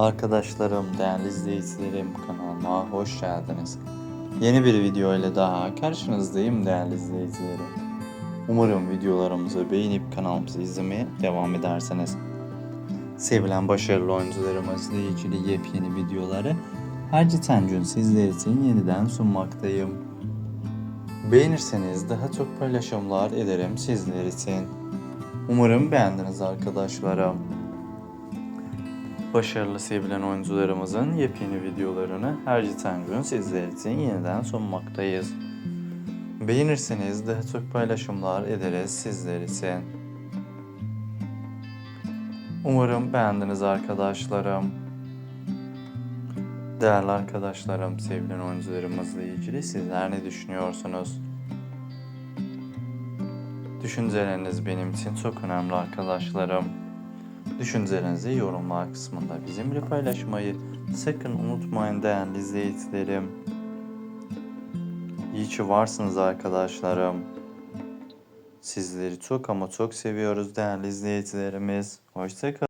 Arkadaşlarım, değerli izleyicilerim kanalıma hoş geldiniz. Yeni bir video ile daha karşınızdayım değerli izleyicilerim. Umarım videolarımızı beğenip kanalımızı izlemeye devam ederseniz. Sevilen başarılı oyuncularımızla ilgili yepyeni videoları her geçen gün sizler için yeniden sunmaktayım. Beğenirseniz daha çok paylaşımlar ederim sizler için. Umarım beğendiniz arkadaşlarım. Başarılı sevilen oyuncularımızın yepyeni videolarını her geçen gün sizler için yeniden sunmaktayız. Beğenirseniz daha çok paylaşımlar ederiz sizler için. Umarım beğendiniz arkadaşlarım. Değerli arkadaşlarım, sevilen oyuncularımızla ilgili sizler ne düşünüyorsunuz? Düşünceleriniz benim için çok önemli arkadaşlarım. Düşüncelerinizi yorumlar kısmında bizimle paylaşmayı sakın unutmayın değerli izleyicilerim. İyi ki varsınız arkadaşlarım. Sizleri çok ama çok seviyoruz değerli izleyicilerimiz. Hoşçakalın.